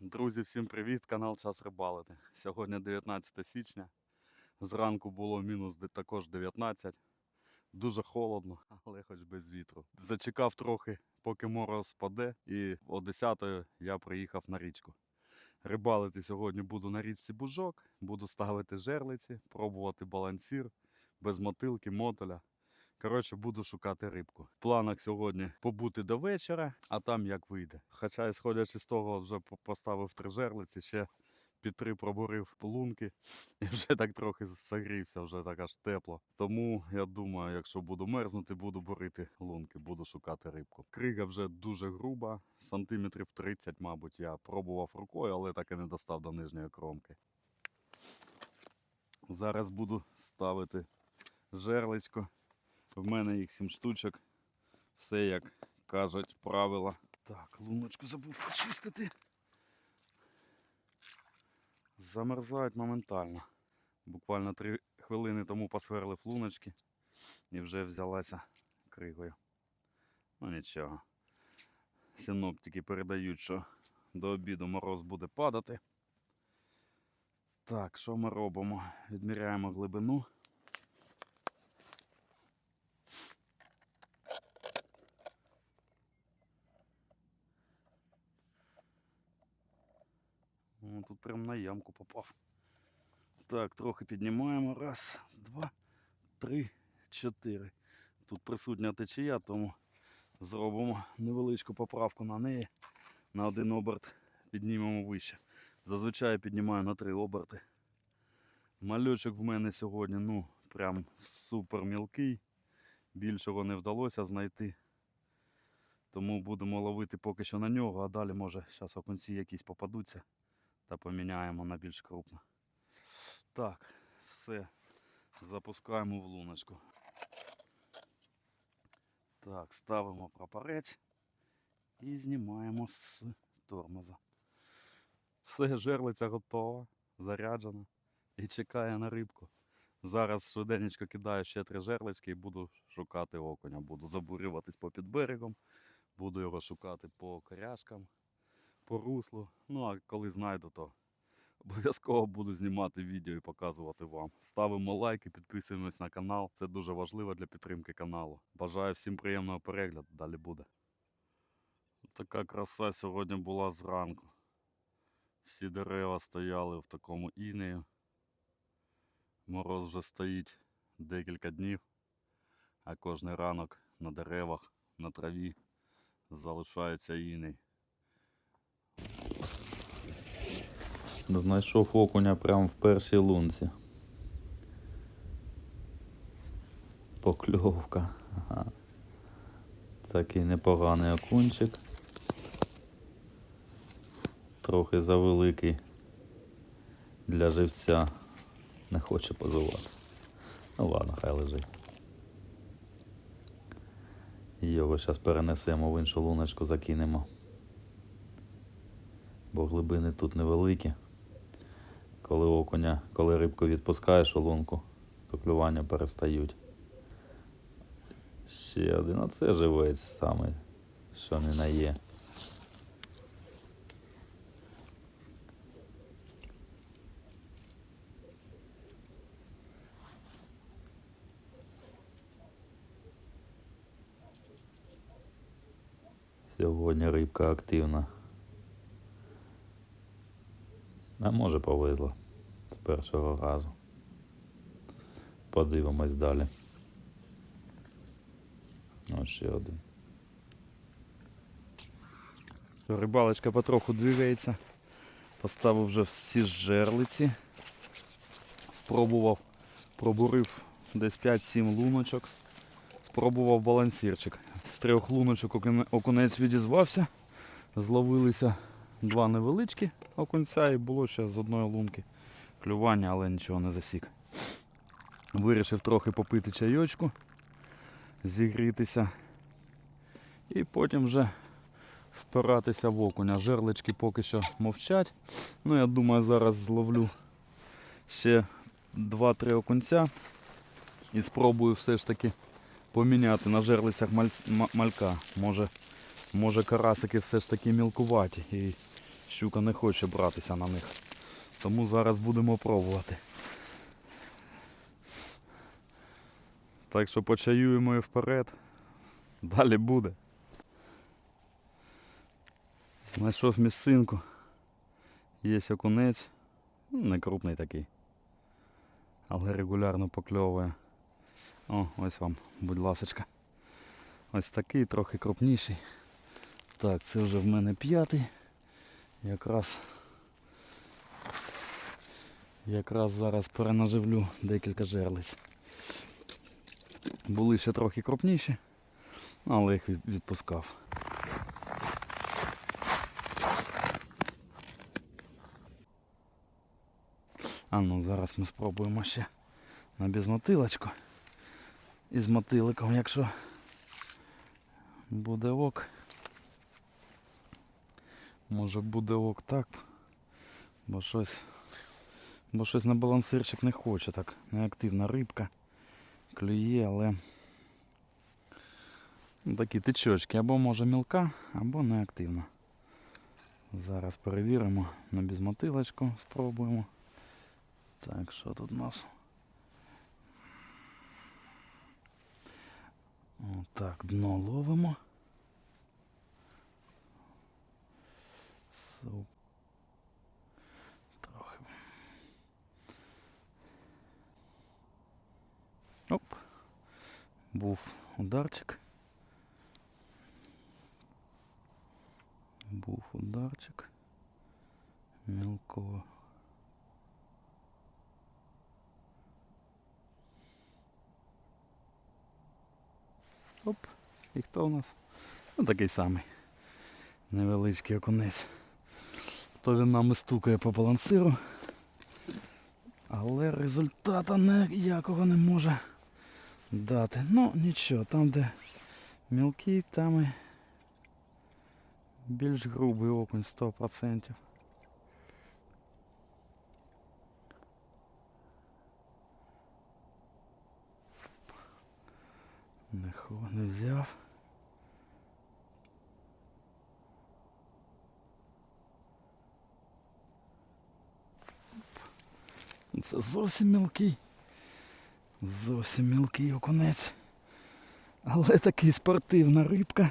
Друзі, всім привіт! Канал Час Рибалити. Сьогодні 19 січня. Зранку було мінус також 19. Дуже холодно, але хоч без вітру. Зачекав трохи, поки мороз спаде, і о 10 я приїхав на річку. Рибалити сьогодні буду на річці Бужок, буду ставити жерлиці, пробувати балансір без мотилки, мотоля. Коротше, буду шукати рибку. В планах сьогодні побути до вечора, а там як вийде. Хоча, сходячи з того, вже поставив три жерлиці, ще під три пробурив лунки і вже так трохи согрівся, вже так аж тепло. Тому я думаю, якщо буду мерзнути, буду бурити лунки, буду шукати рибку. Крига вже дуже груба, сантиметрів 30, мабуть. Я пробував рукою, але так і не достав до нижньої кромки. Зараз буду ставити жерличко. В мене їх 7 штучок. Все як кажуть правила. Так, луночку забув почистити. Замерзають моментально. Буквально 3 хвилини тому посверлив луночки і вже взялася кригою. Ну нічого. Синоптики передають, що до обіду мороз буде падати. Так, що ми робимо? Відміряємо глибину. Тут прям на ямку попав. Так, трохи піднімаємо. Раз, два, три, чотири. Тут присутня течія, тому зробимо невеличку поправку на неї. На один оберт піднімемо вище. Зазвичай піднімаю на три оберти. Мальочок в мене сьогодні, ну, прям супер мілкий. Більшого не вдалося знайти. Тому будемо ловити поки що на нього, а далі може зараз окунці якісь попадуться та поміняємо на більш крупно. Так, все. Запускаємо в луночку. Так, ставимо прапорець і знімаємо з тормоза. Все, жерлиця готова, заряджена і чекає на рибку. Зараз швиденько кидаю ще три жерлички і буду шукати окуня. Буду забурюватись попід берегом, буду його шукати по коряшкам по руслу. Ну а коли знайду, то обов'язково буду знімати відео і показувати вам. Ставимо лайки, підписуємось на канал. Це дуже важливо для підтримки каналу. Бажаю всім приємного перегляду. Далі буде. Така краса сьогодні була зранку. Всі дерева стояли в такому інею. Мороз вже стоїть декілька днів, а кожний ранок на деревах, на траві залишається іней. Знайшов окуня прямо в першій лунці. Покльовка. Ага. Такий непоганий окунчик. Трохи завеликий для живця. Не хоче позувати. Ну ладно, хай лежить. Його зараз перенесемо в іншу луночку, закинемо. Бо глибини тут невеликі. Коли окуня, коли рибку відпускаєш у лунку, то клювання перестають. Ще один, а це живець саме, що не на є. Сьогодні рибка активна. А може повезло з першого разу. Подивимось далі. Ось ще один. Рибалочка потроху двигається. Поставив вже всі жерлиці. Спробував, пробурив десь 5-7 луночок. Спробував балансірчик. З трьох луночок окунець відізвався. Зловилися два невеличкі окунця і було ще з одної лунки клювання, але нічого не засік. Вирішив трохи попити чайочку, зігрітися і потім вже впиратися в окуня. Жерлички поки що мовчать. Ну, я думаю, зараз зловлю ще 2-3 окунця і спробую все ж таки поміняти на жерлицях малька. Може, може карасики все ж таки мілкуваті і щука не хоче братися на них. Тому зараз будемо пробувати. Так що почаюємо і вперед. Далі буде. Знайшов місцинку. Є окунець. Ну, Не крупний такий. Але регулярно покльовує. О, ось вам, будь ласочка. Ось такий, трохи крупніший. Так, це вже в мене п'ятий. Якраз якраз зараз перенаживлю декілька жерлиць. Були ще трохи крупніші, але їх відпускав. А ну зараз ми спробуємо ще на безмотилочку. І з мотиликом, якщо буде ок. Може буде ок так. Бо щось. Бо щось на балансирчик не хоче так. Неактивна рибка. Клює, але такі тичочки. Або може мілка, або неактивна. Зараз перевіримо на безмотилочку, спробуємо. Так, що тут у нас? Отак, дно ловимо. Суп. Трохи. Оп. Був ударчик. Був ударчик. Мілкого. Оп. І хто у нас? Ну такий самий. Невеличкий окунець. То він нам стукає по балансиру. Але результата ніякого не може дати. Ну нічого, там де мілкий, там і більш грубий окунь 100%. Не, хо- не взяв. Це зовсім мілкий. Зовсім мілкий окунець. Але такий спортивна рибка.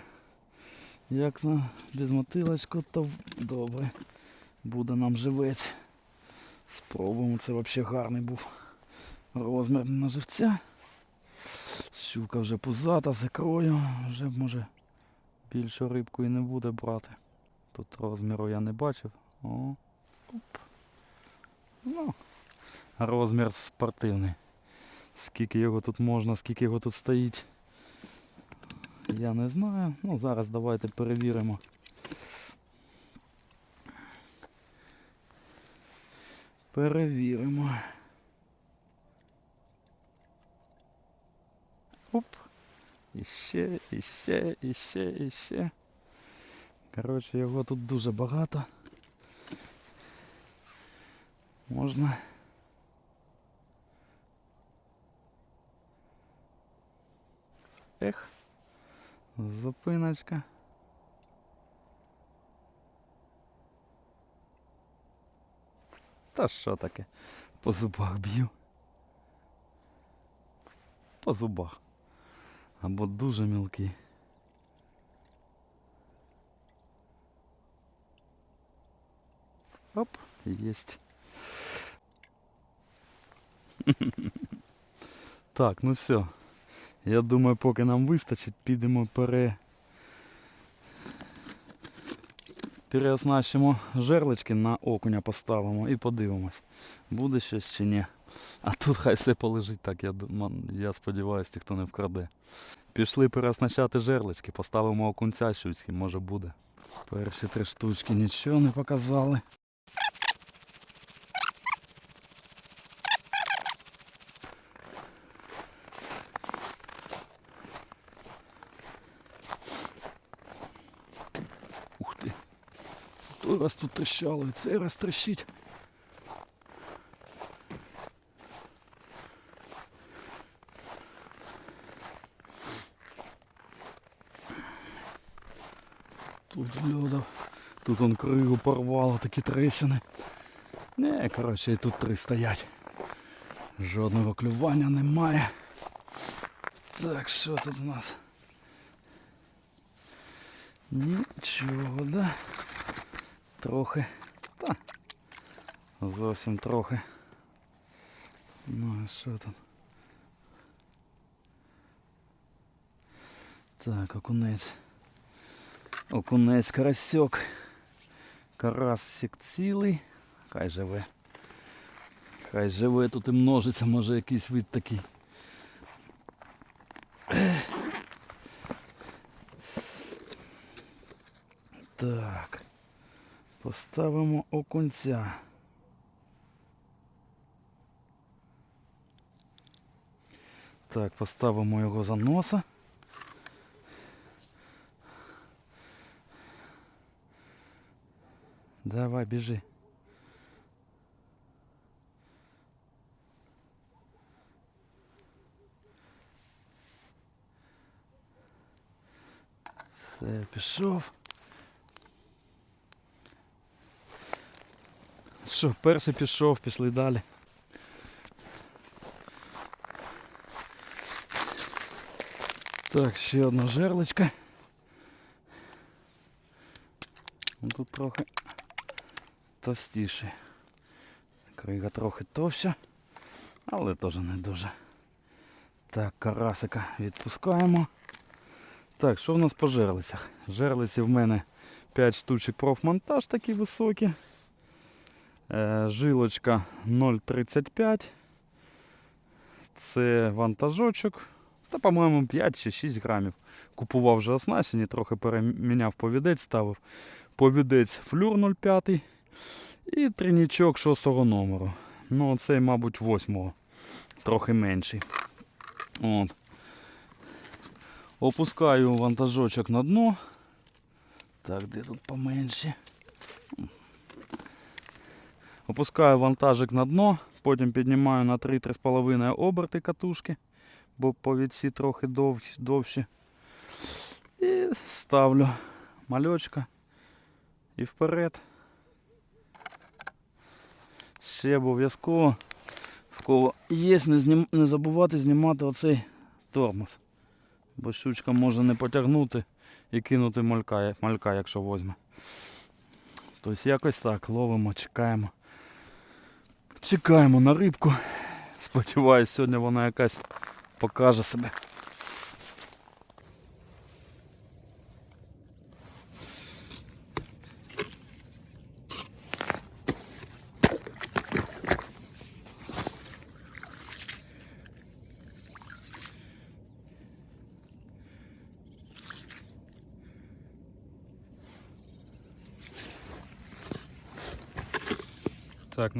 Як на безмотилочку, то добре. Буде нам живець. Спробуємо, це взагалі гарний був розмір на живця. Щука вже пузата, з ікрою, вже може більшу рибку і не буде брати. Тут розміру я не бачив. О, оп. Ну, розмір спортивний. Скільки його тут можна, скільки його тут стоїть. Я не знаю. Ну зараз давайте перевіримо. Перевіримо. Оп. Іще, іще, іще, іще. Коротше, його тут дуже багато. Можна. Ех. Зупиночка. Та що таке? По зубах б'ю. По зубах. Або дуже мілкий. Оп, єсть. Так, ну все. Я думаю, поки нам вистачить, підемо пере... переоснащимо жерлички на окуня поставимо і подивимось, буде щось чи ні. А тут хай все полежить так, я, я сподіваюся, ніхто не вкраде. Пішли переоснащати жерлички, поставимо окунця щось, може буде. Перші три штучки нічого не показали. Той раз тут трещало, і цей раз трещить. Тут льода, Тут он кригу порвало, такі трещини. Не, коротше, і тут три стоять. Жодного клювання немає. Так, що тут у нас? Нічого, да? Трохи. Та. Зовсім трохи. Ну а що там? Так, окунець. Окунець карасьок. Карасик цілий. Хай живе. Хай живе тут і множиться, може якийсь вид такий. Так. Поставимо окунця. Так, поставимо його за носа. Давай, біжи. Все, пішов. Що, перший пішов, пішли далі. Так, ще одна жерлочка. Ну, Тут трохи товстіше. Крига трохи товща, але теж не дуже. Так, карасика відпускаємо. Так, що в нас по жерлицях? Жерлиці в мене 5 штучок профмонтаж такі високі. Е, жилочка 0,35. Це вантажочок. Та, по-моєму, 5 чи 6 грамів. Купував вже оснащені, трохи переміняв повідець, ставив. Повідець флюр 0,5 і тринічок 6 номеру. Ну, цей, мабуть, 8 трохи менший. От. Опускаю вантажочок на дно. Так, де тут поменше? Опускаю вантажик на дно, потім піднімаю на 3-3,5 оберти катушки, бо повідці трохи довші. І ставлю мальочка і вперед. Ще обов'язково в кого є, не, знім, не забувати знімати оцей тормоз. Бо щучка може не потягнути і кинути малька, малька якщо возьме. Тобто якось так ловимо, чекаємо. Чекаємо на рибку. Сподіваюсь, сьогодні вона якась покаже себе.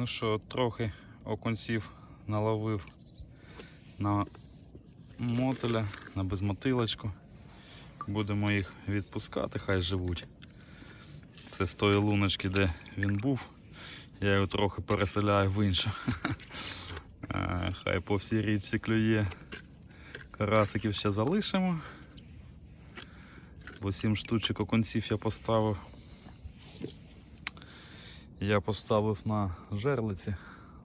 Що, трохи окунців наловив на мотеля, на безмотилочку. Будемо їх відпускати, хай живуть. Це з тої луночки, де він був. Я його трохи переселяю в іншу. Хай по всій річці клює. Карасиків ще залишимо. Бо сім штучок окунців я поставив. Я поставив на жерлиці,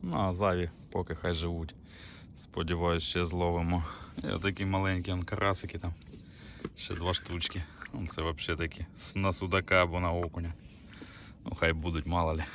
ну а заві поки хай живуть. Сподіваюсь, ще зловимо. І отакі маленькі карасики там. Ще два штучки. Це взагалі такі на судака або на окуня. Ну хай будуть, мало ли.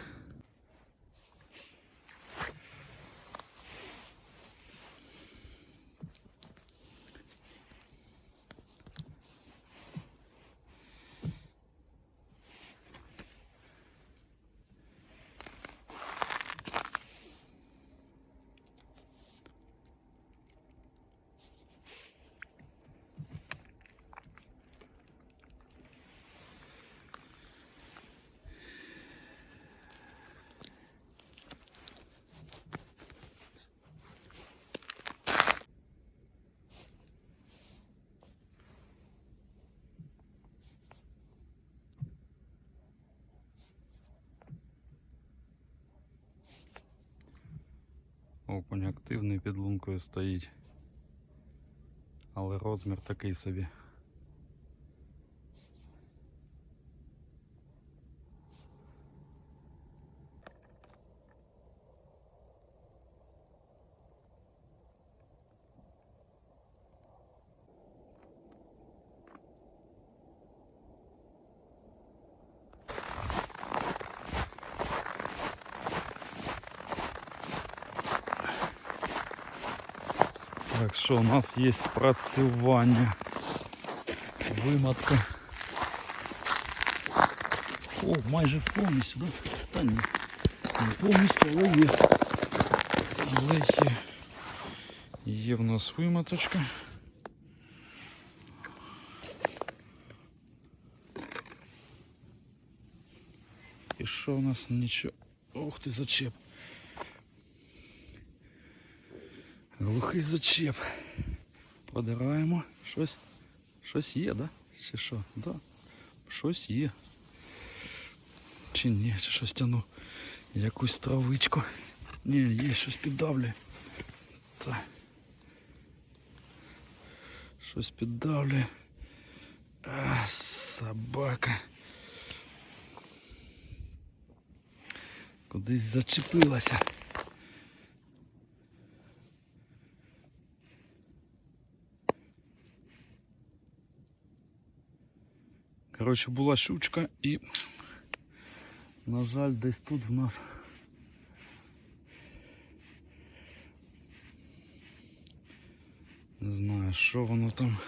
Окунь активний під лункою стоїть. Але розмір такий собі. Так, що у нас є працювання. Вимотка. О, майже повністю, да? Та ні. Не повністю, але є. Але є. Є в нас вимоточка. І що у нас нічого. Ох ти зачеп. Глухий зачеп. Продираємо. Щось. Щось є, да? Чи що? Да. Щось є. Чи ні, чи щось тяну. Якусь травичку. Ні, є щось піддавлює. Та. Щось піддавлює. А, собака. Кудись зачепилася. Коротше, була щучка і, на жаль, десь тут в нас не знаю, що воно там.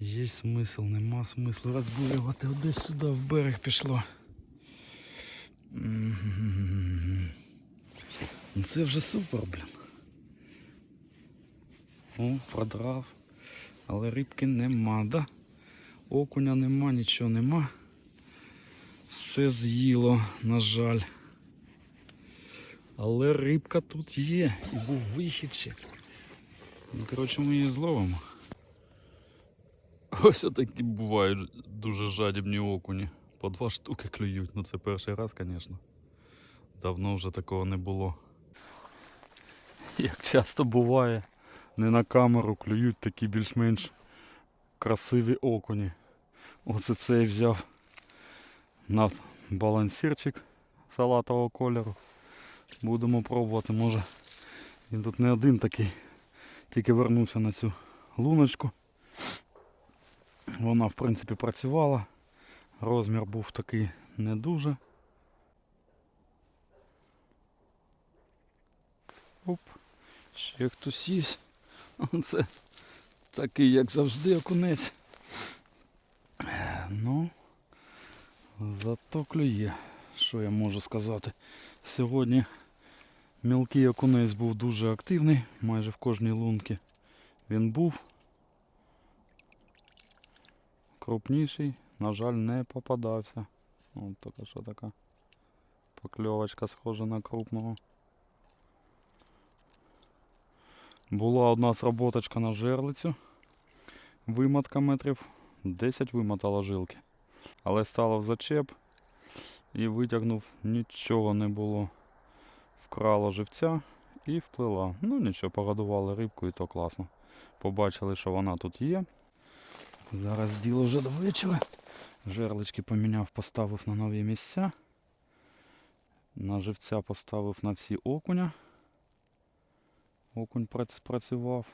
Є смисл, нема смислу розбурювати. Десь сюди в берег пішло. Це вже супер, блін. О, продрав. Але рибки нема, да? Окуня нема, нічого нема. Все з'їло, на жаль. Але рибка тут є. І був вихід ще. Ну, коротше, ми її зловимо. Ось такі бувають дуже жадібні окуні. По два штуки клюють. Ну це перший раз, звісно. Давно вже такого не було. Як часто буває, не на камеру клюють такі більш-менш красиві окуні. Оце цей взяв на балансірчик салатового кольору. Будемо пробувати, може він тут не один такий, тільки вернувся на цю луночку. Вона в принципі працювала. Розмір був такий не дуже. Оп, ще хтось є. Це такий, як завжди, окунець. Ну, зато клює, що я можу сказати. Сьогодні мілкий окунець був дуже активний, майже в кожній лунці він був. Крупніший, на жаль, не попадався. Ось така що така покльовочка схожа на крупного. Була одна сработочка на жерлицю. Вимотка метрів 10 вимотала жилки. Але стало в зачеп і витягнув, нічого не було. Вкрала живця і вплила. Ну нічого, погодували рибку і то класно. Побачили, що вона тут є. Зараз діло вже до вечора. Жерлички поміняв, поставив на нові місця. На живця поставив на всі окуня. Окунь прац- працював.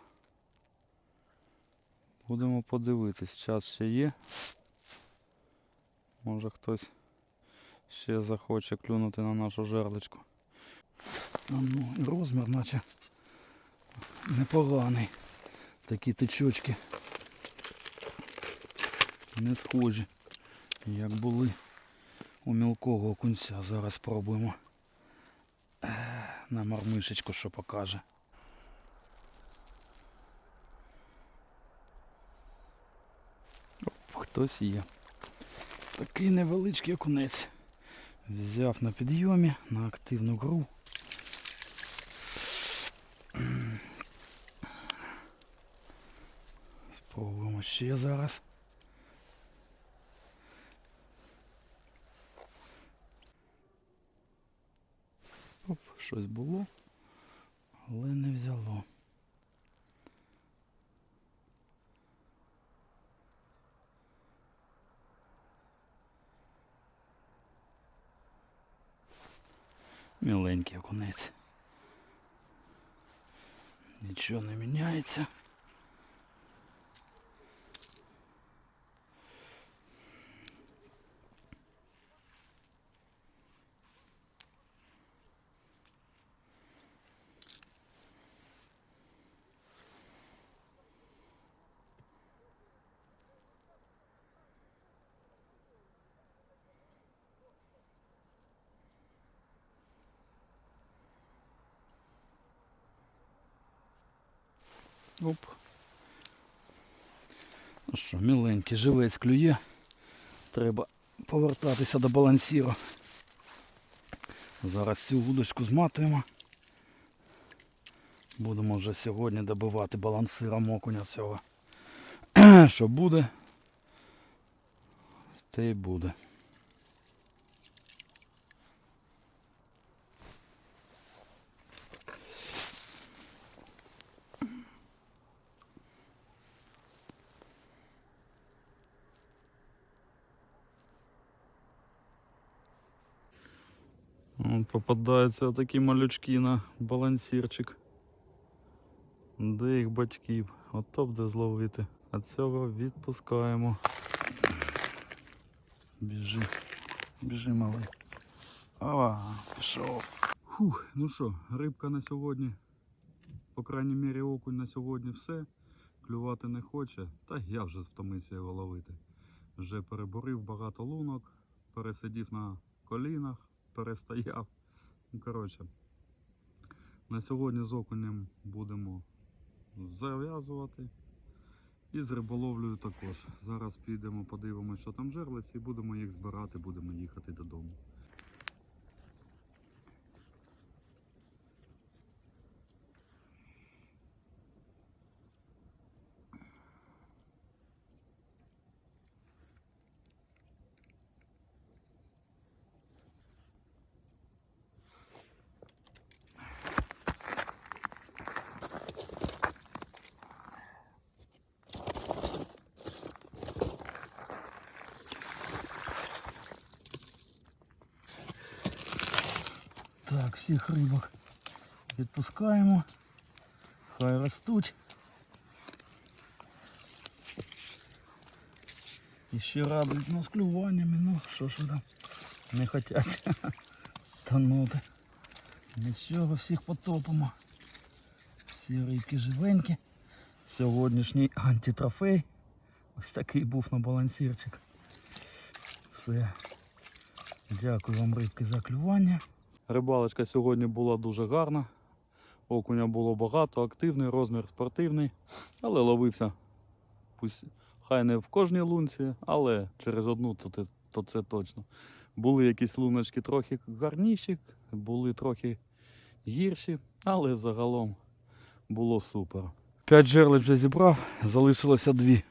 Будемо подивитись, час ще є. Може хтось ще захоче клюнути на нашу жерличку. Ну, розмір наче непоганий. Такі тичочки не схожі, як були у мілкого окунця. Зараз спробуємо Е, на мармишечку, що покаже. Хтось є. Такий невеличкий окунець. Взяв на підйомі на активну гру. Спробуємо ще зараз. Оп, щось було, але не взяло. Міленький окунець. Нічого не міняється. Оп. Ну що, міленький, живець клює. Треба повертатися до балансіру. Зараз цю вудочку зматуємо. Будемо вже сьогодні добивати балансиром окуня цього. Що буде, те й буде. Попадаються такі малючки на балансірчик. Де їх батьків? Ото б де зловити. А цього відпускаємо. Біжи. Біжи, малий. Ава, пішов. Фух, ну що, рибка на сьогодні. По крайній мірі окунь на сьогодні все. Клювати не хоче, та я вже втомився його ловити. Вже переборив багато лунок, пересидів на колінах, перестояв. Ну, коротше, на сьогодні з окунем будемо зав'язувати. І з риболовлею також. Зараз підемо, подивимося, що там жерлиці, і будемо їх збирати, будемо їхати додому. Так, всіх рибок відпускаємо. Хай ростуть. І ще радують нас клюваннями, ну що ж там не хочуть тонути. Нічого, всіх потопимо. Всі рибки живенькі. Сьогоднішній антитрофей. Ось такий був на балансірчик. Все. Дякую вам, рибки, за клювання. Рибалочка сьогодні була дуже гарна. Окуня було багато, активний, розмір спортивний, але ловився. Пусть хай не в кожній лунці, але через одну то, то це точно. Були якісь луночки трохи гарніші, були трохи гірші, але загалом було супер. П'ять жерлиць вже зібрав, залишилося дві.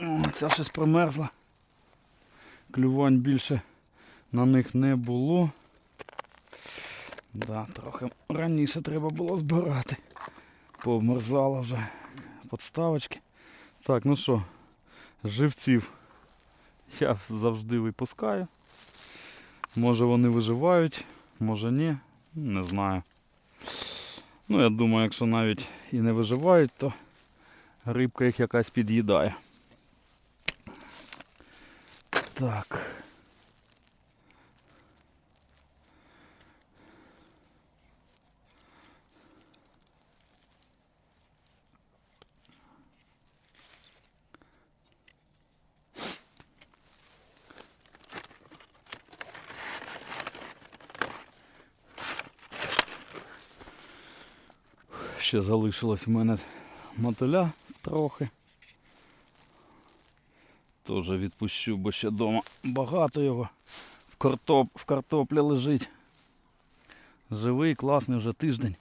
О, Ця щось промерзла. Клювань більше на них не було. Да, трохи раніше треба було збирати. Повмерзало вже подставочки. Так, ну що, живців я завжди випускаю. Може вони виживають, може ні, не знаю. Ну, я думаю, якщо навіть і не виживають, то рибка їх якась під'їдає. Так. Ще залишилось в мене мотиля трохи. Теж відпущу, бо ще вдома багато його. В, картоп, в картоплі лежить. Живий, класний вже тиждень.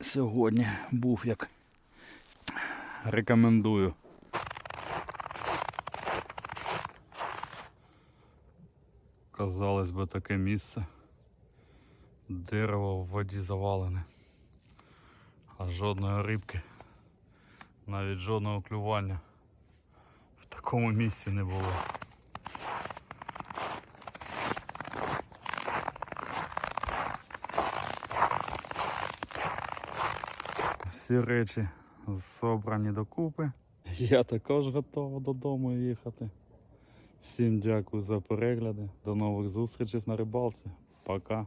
Сьогодні був як рекомендую. Казалось би таке місце. Дерево в воді завалене. А жодної рибки, навіть жодного клювання в такому місці не було. Всі речі зібрані докупи. Я також готовий додому їхати. Всім дякую за перегляди. До нових зустрічей на рибалці. Пока.